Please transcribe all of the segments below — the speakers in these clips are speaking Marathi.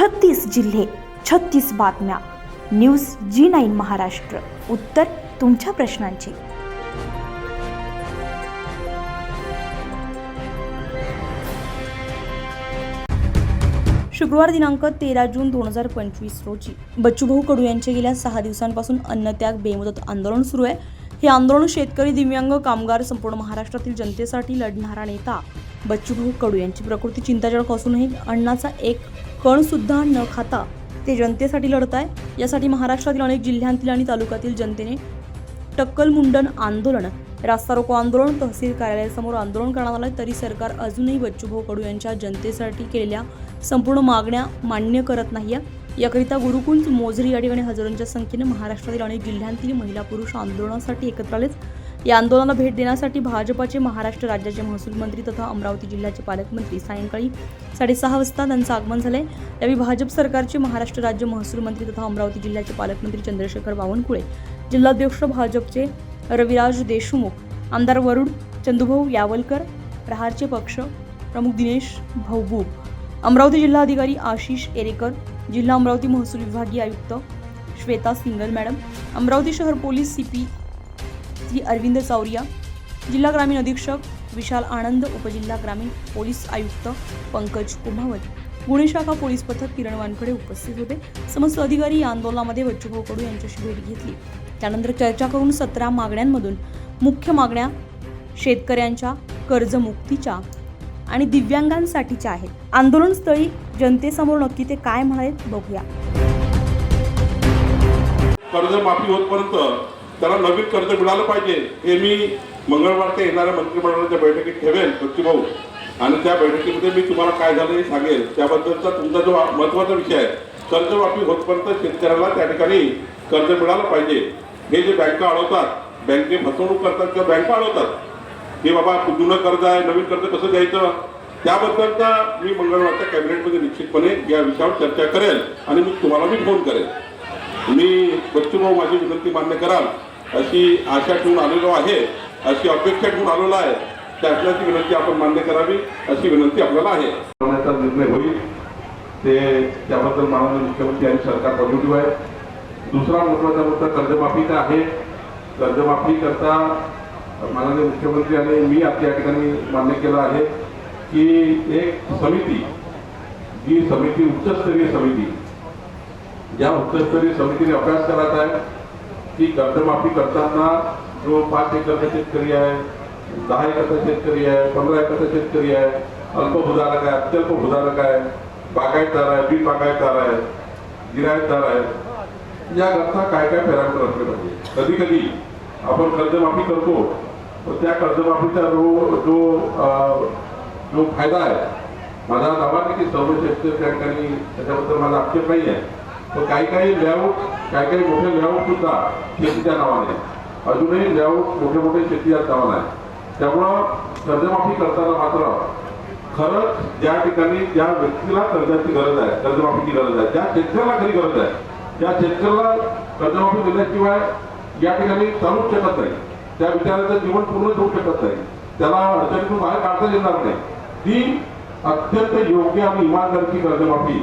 छत्तीस जिल्हे छत्तीस बातम्या. News G nine Maharashtra. उत्तर तुमच्या प्रश्नांची. शुक्रवार दिनांक तेरा जून दोन हजार पंचवीस रोजी बच्चूभाऊ कडू यांचे गेल्या सहा दिवसांपासून अन्नत्याग बेमुदत आंदोलन सुरू आहे. हे आंदोलन शेतकरी दिव्यांग कामगार संपूर्ण महाराष्ट्रातील जनतेसाठी लढणारा नेता बच्चूभाऊ कडू यांची प्रकृती चिंताजनक असूनही अन्नाचा एक कणसुद्धा न खाता ते जनतेसाठी लढत आहे यासाठी महाराष्ट्रातील अनेक जिल्ह्यांतील आणि तालुक्यातील जनतेने टक्कल मुंडन आंदोलन रास्ता रोको आंदोलन तहसील कार्यालयासमोर आंदोलन करण्यात आलं तरी सरकार अजूनही बच्चूभाऊ कडू यांच्या जनतेसाठी केलेल्या संपूर्ण मागण्या मान्य करत नाही याकरिता गुरुकुंज मोझरी या ठिकाणी हजारोंच्या संख्येने महाराष्ट्रातील अनेक जिल्ह्यांतील महिला पुरुष आंदोलनासाठी एकत्र आलेच या आंदोलनाला भेट देण्यासाठी भाजपाचे महाराष्ट्र राज्याचे महसूल मंत्री तथा अमरावती जिल्ह्याचे पालकमंत्री सायंकाळी साडेसहा वाजता त्यांचं आगमन झालंय. यावेळी भाजप सरकारचे महाराष्ट्र राज्य महसूल मंत्री तथा अमरावती जिल्ह्याचे पालकमंत्री चंद्रशेखर बावनकुळे जिल्हाध्यक्ष भाजपचे रविराज देशमुख आमदार वरुण चंदुभाऊ यावलकर प्रहारचे पक्ष प्रमुख दिनेश भाऊबू अमरावती जिल्हाधिकारी आशिष एरेकर जिल्हा अमरावती महसूल विभागीय आयुक्त श्वेता सिंगल मॅडम अमरावती शहर police C P Shri Arvind Chauriya जिल्हा ग्रामीण अधीक्षक विशाल आनंद उपजिल्हा ग्रामीण पोलीस आयुक्त पंकज कुमावत. गुन्हे शाखा पोलीस पथक किरण वानखडे उपस्थित होते. समस्त अधिकारी या आंदोलनामध्ये बच्चूभाऊ कडू यांच्याशी भेट घेतली. त्यानंतर चर्चा करून सतरा मागण्यांमधून मुख्य मागण्या शेतकऱ्यांच्या कर्जमुक्तीच्या आणि दिव्यांगांसाठीच्या आहेत. आंदोलनस्थळी जनतेसमोर नक्की ते काय म्हणाले बघूया. कर्जमाफी होतपर्यंत त्याला नवीन कर्ज मिळालं पाहिजे. हे मी मंगळवारच्या येणाऱ्या मंत्रिमंडळाच्या बैठकीत ठेवेन बच्चू भाऊ. आणि त्या बैठकीमध्ये मी तुम्हाला काय झालं हे सांगेल. त्याबद्दलचा तुमचा जो महत्त्वाचा विषय आहे कर्जमाफी होतपर्यंत शेतकऱ्याला त्या ठिकाणी कर्ज मिळालं पाहिजे. हे जे बँका अडवतात बँके फसवणूक करतात किंवा बँका अडवतात हे बाबा जुनं कर्ज आहे नवीन कर्ज कसं द्यायचं त्याबद्दलचा मी मंगळवारच्या कॅबिनेटमध्ये निश्चितपणे या विषयावर चर्चा करेल आणि मी तुम्हाला मी फोन करेल. मी बच्चूभाऊ माझी विनंती मान्य कराल. अशी आशा ठेवून आलेलो आहे अशी अपेक्षा ठेवून आलेलो आहे. शासनाची विनंती आपण मान्य करावी अशी विनंती आपल्याला आहे. करण्याचा निर्णय होईल. ते त्याबद्दल माननीय मुख्यमंत्री आणि सरकार पॉझिटिव्ह आहे. दुसरा महत्त्वाचा मुद्दा कर्जमाफीचा आहे. कर्जमाफी करता माननीय मुख्यमंत्री आणि मी आता या ठिकाणी मान्य केलं आहे की एक समिती जी समिती उच्चस्तरीय समिती ज्या उच्चस्तरीय समितीने अभ्यास करत आहे की कर्जमाफी करताना जो पाच एकरचा शेतकरी आहे दहा एकरचा शेतकरी आहे पंधरा एकरचा शेतकरी आहे अल्पभूधारक आहे अत्यल्प भूधारक आहे बागायतदार आहे बी बागायतदार आहे गिरायतदार आहे याकरता काय काय पॅरामीटर असले पाहिजे? कधी कधी आपण कर्जमाफी करतो तर त्या कर्जमाफीचा जो जो अं, जो फायदा आहे माझा दावा नाही की सर्व शेतकरी त्या ठिकाणी त्याच्याबद्दल माझा आक्षेप नाही आहे तर काही काही लेआउट काही काही मोठे लेआउट सुद्धा शेतीच्या नावाने. अजूनही लेआउट मोठे मोठे शेतीच्या नावाने आहे त्यामुळं कर्जमाफी करताना मात्र खरंच ज्या ठिकाणी ज्या व्यक्तीला कर्जाची गरज आहे कर्जमाफीची गरज आहे ज्या शेतकऱ्याला खरी गरज आहे त्या शेतकऱ्याला कर्जमाफी दिल्याशिवाय या ठिकाणी चालूच शकत नाही. त्या विचाराचं जीवन पूर्ण होऊ शकत नाही. त्याला अडचणीतून बाहेर काढता येणार नाही. ती अत्यंत योग्य आणि इमानदारची कर्जमाफी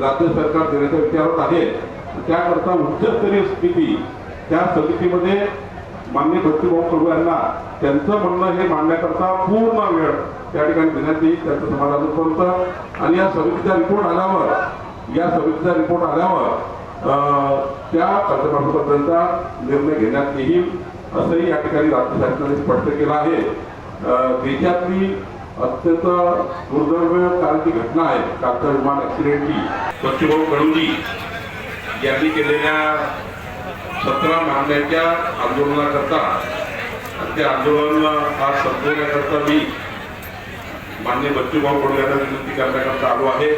राज्य सरकार देण्याच्या विचारात आहे. त्याकरता उच्चस्तरीय समिती त्या समितीमध्ये मान्य भक्तीभाऊ प्रभू यांना त्यांचं म्हणणं हे मांडण्याकरता पूर्ण वेळ त्या ठिकाणी देण्यात येईल त्यांचं समाधान होतं. आणि या समितीचा रिपोर्ट आल्यावर या समितीचा रिपोर्ट आल्यावर त्या कर्जमाफीबद्दलचा निर्णय घेण्यात येईल असंही या ठिकाणी राज्य शासनाने स्पष्ट केलं आहे. देशातली अत्यंत दुर्दैव काळाची घटना आहे. कालच्या विमान ऍक्सिडेंटची स्वच्छभाऊ कडूजी यांनी केलेल्या सतरा मागण्याच्या आंदोलनाकरता आणि ते आंदोलन आज संपवण्याकरता मी मान्य बच्चूभाऊ कडू यांना विनंती करण्याकरता आलो आहे.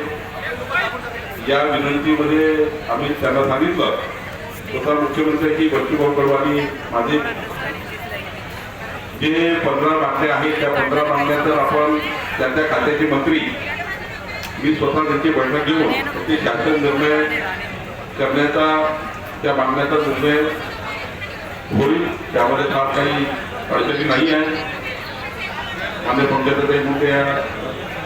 या विनंतीमध्ये आम्ही त्यांना सांगितलं. स्वतः मुख्यमंत्री बच्चूभाऊ कडू आणि माझे जे पंधरा मागण्या आहेत त्या पंधरा तर आपण त्यांच्या खात्याचे मंत्री मी स्वतः त्यांची बैठक घेऊन ते शासन निर्णय करण्याचा त्या मागण्याचा निर्णय होईल. त्यामध्ये फार काही अडचणी नाही आहे मान्य पंकजाताई मुंडे या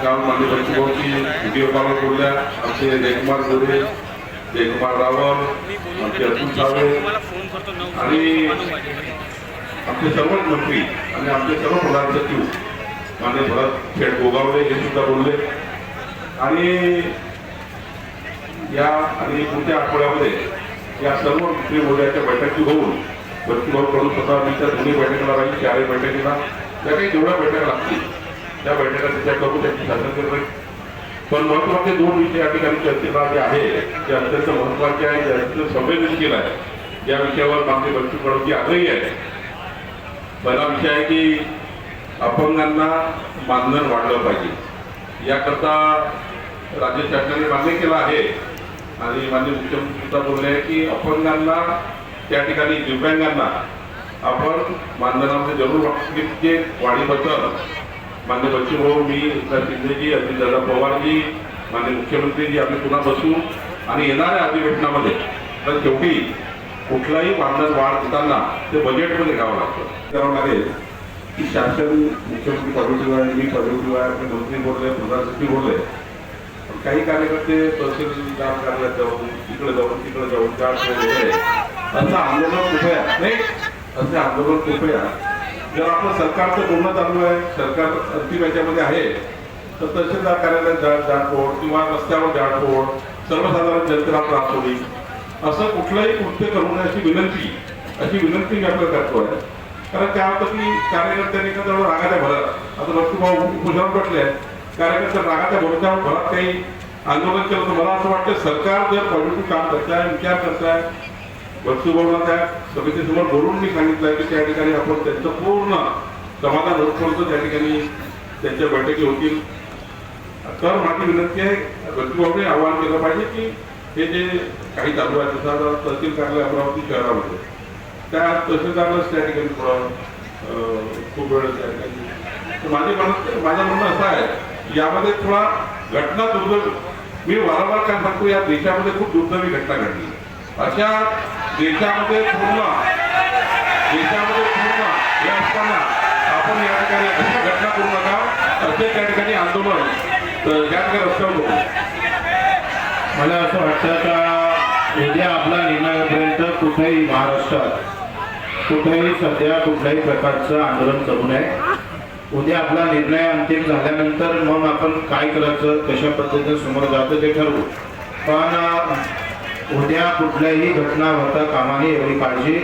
काल मान्य बच्चूभाऊची व्हिडिओ कॉलवर बोलल्या आमचे जयकुमार गोरे जयकुमार रावल आमचे अतुल सावे. आणि आपले सर्वच मंत्री आणि आमचे सर्व प्रधान सचिव मान्य भरत खेड गोगावले हे सुद्धा बोलले. आणि या आणि पुढच्या आठवड्यामध्ये या सर्व मंत्री मोदयाच्या बैठकी होऊन बच्चूभाऊ करून स्वतः मी त्या दोन्ही बैठकीला राहील चारही बैठकीला. त्या काही जेवढ्या बैठका लागतील त्या बैठका त्याच्या करून त्यांची शासन करेल पण महत्त्वाचे दोन विषय या ठिकाणी चर्चेला जे आहे ते अत्यंत महत्त्वाचे आहे जे अत्यंत संवेदनशील आहे या विषयावर आमचे बच्चू जी आग्रही आहे पहिला विषय आहे की अपंगांना मानधन वाढलं पाहिजे. याकरता राज्य शासनाने मान्य केलं आहे. आणि माननीय मुख्यमंत्री सुद्धा बोलले आहे की अपंगांना त्या ठिकाणी दिव्यांगांना आपण मानधनामध्ये जरूर वाटते वाढीबद्दल मान्य बच्चूभाऊ मी एकनाथ शिंदेजी अजितदादा पवारजी मान्य मुख्यमंत्रीजी आम्ही पुन्हा बसू. आणि येणाऱ्या अधिवेशनामध्ये तर शेवटी कुठलाही मानधन वाढ देताना ते बजेटमध्ये घ्यावं लागतं. करावं लागेल की शासन मुख्यमंत्री पदवीशिवाय मी आपले मंत्री बोलले प्रधान सचिव बोलले. पण काही कार्यकर्ते तहसीलदार कार्यालयात जाऊन इकडे जाऊन तिकडे जाऊन चार वगैरे असं आंदोलन कुठे आहे? नाही. असे आंदोलन कुठे आहे? जर आपलं सरकारचं बोलणं चालू आहे सरकार अंतिम याच्यामध्ये आहे तर तहसीलदार कार्यालयात जा जाळपोळ किंवा रस्त्यावर जाळपोळ सर्वसाधारण जनतेला त्रास होईल. असं कुठलंही कृत्य करू नये अशी विनंती अशी विनंती मी आपल्याला करतोय. कारण त्या होतं की कार्यकर्त्यांनी एखाद्या रागाच्या भरात आता लक्ष्मीभाऊ भाऊ उपोषणावर बसले कार्यकर्ते रागाच्या भरोशावर भरात काही आंदोलन केलं तर मला असं वाटतं सरकार जर पॉझिटिव्ह काम करताय विचार करताय बच्चू त्या समितीसमोर बोलून मी सांगितलंय की त्या ठिकाणी आपण त्यांचं पूर्ण समाधान होतपर्यंत त्या ठिकाणी त्यांच्या बैठकी होतील. तर माझी विनंती आहे बच्चू आवाहन केलं पाहिजे की हे जे काही चालू आहे जसं तहसील कार्यालय अमरावती शहरामध्ये. त्या तहसीलदारलाच त्या ठिकाणी थोडा खूप वेळ त्या ठिकाणी. माझे म्हणत माझं म्हणणं असं आहे यामध्ये थोडा घटना दुर्दैव मी वारंवार काय सांगतो या देशामध्ये खूप दुर्दैवी घटना घडली. अशा देशामध्ये पूर्ण देशामध्ये पूर्ण हे असताना आपण या ठिकाणी अशा घटना करू नका असे त्या ठिकाणी आंदोलन तर या ठिकाणी रस्त्यावर मला असं वाटतं का उद्या आपला निर्णयापर्यंत कुठेही महाराष्ट्रात कुठेही सध्या कुठल्याही प्रकारचं आंदोलन करू नये. उद्या आपला निर्णय अंतिम झाल्यानंतर मग आपण काय करायचं कशा पद्धतीने समोर जातं ते ठरवू. पण उद्या कुठल्याही घटना होता कामाने एवढी काळजी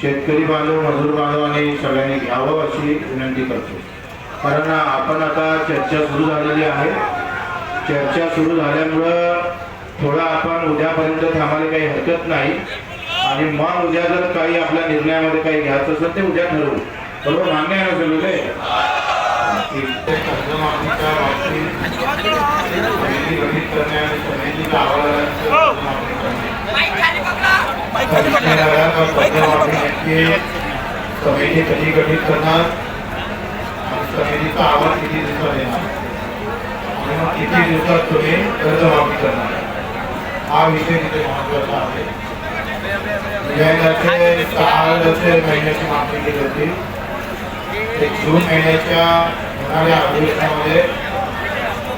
शेतकरी बांधव मजूर बांधवाने सगळ्यांनी घ्यावं अशी विनंती करतो. कारण आपण आता चर्चा सुरू झालेली आहे. चर्चा सुरू झाल्यामुळं थोडं आपण उद्यापर्यंत थांबायला काही हरकत नाही. आणि मग उद्या जर काही आपल्या निर्णयामध्ये काही घ्यायचं असेल ते उद्या ठरवू. बरोबर? मान्य आहे ना सगळे कर्जमाफीच्या बाबतीत समिती कधी गठीत करणार? आणि समितीचा अहवाल किती दिवसात येणार? किती दिवसात तुम्ही कर्जमाफी करणार? हा विषय तिथे महत्त्वाचा आहे व्याजाचे सहा जसे महिन्याची मागणी केली होती ते जून महिन्याच्या होणाऱ्या अधिवेशनामध्ये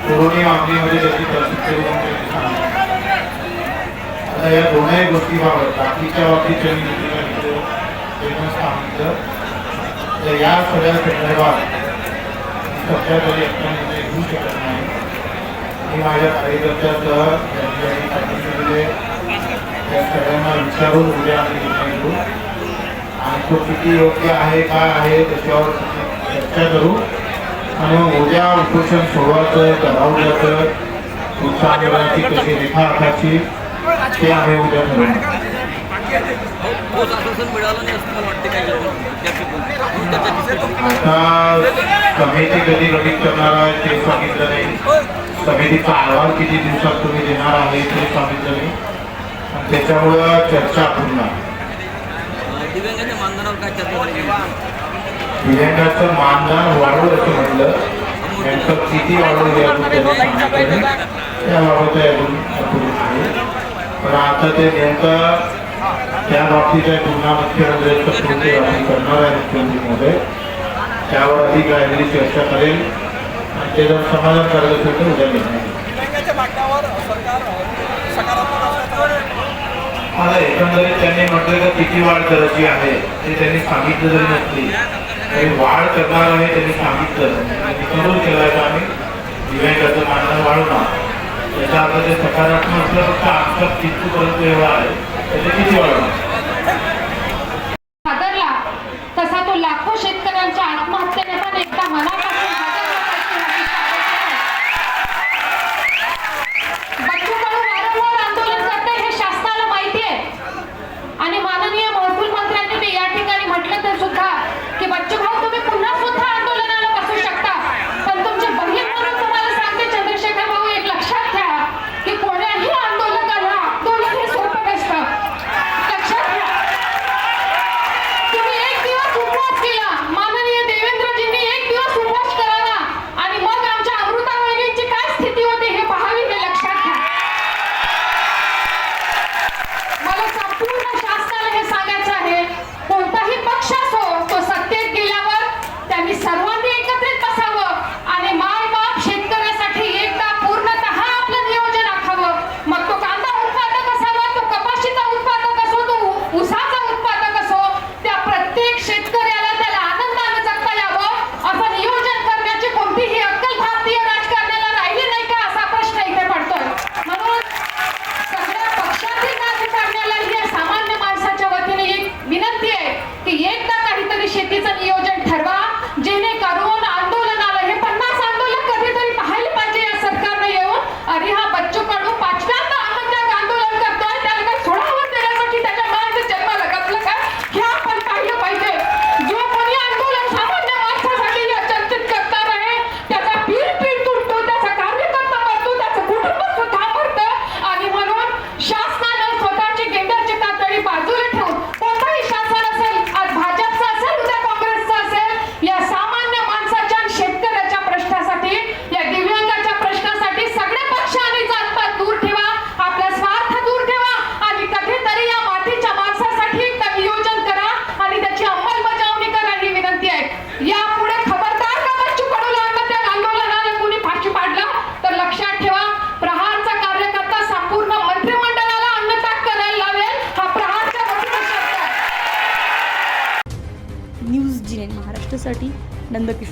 पुरवणी मागणीमध्ये त्याची तरतूद केली म्हणून त्यांनी सांगितलं. आता या दोनही गोष्टीबाबत बाकीच्या बाबतीत त्यांनी दुसरीला घेतलं ते पण सांगितलं तर या सगळ्या संदर्भात सध्या तरी एकटा निर्णय घेऊ शकत नाही मी माझ्या कार्यकर्त्यासह त्या सगळ्यांना विचारून उद्या आम्ही आणि तो किती योग्य आहे काय आहे त्याच्यावर चर्चा करू. आणि मग उद्या उपोषण सोडवायचं करावं जातं पुढच्या आंदोलनाची कशी रेखा आखायची ते आम्ही उद्या ठरवू. आता समिती कधी गठीत करणार आहे ते सांगितलं नाही. समितीचा अहवाल किती दिवसात तुम्ही देणार आहे ते सांगितलं मी. आणि त्याच्यामुळं चर्चा पूर्ण. आहे. दिव्यांगाचं मानधन वाढवलं असं म्हटलं. त्यांचं किती वाढवलं याबाबत अजून आहे. पण आता ते नेमकं त्या बाबतीत आहे पुन्हा मुख्यमंत्र्यांचं कृती करणार आहे मुख्यमंत्रीमध्ये. त्यावर अधिक राहिलेली चर्चा करेल. ते जर समाजात करायला असेल तर उद्या निघायच्या आता एकंदरीत त्यांनी म्हटलं की किती वाढ करायची आहे ते त्यांनी सांगितलं जरी नसली तरी वाढ करणार आहे त्यांनी सांगितलं. करून केलं आहे आम्ही दिव्यांगाचं मानधन ना याचा अर्थ ते सकारात्मक असलं फक्त किती कितीपर्यंत एवढा आहे त्याचे किती वाढवणार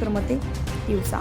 बागेश्वरमध्ये दिवसा.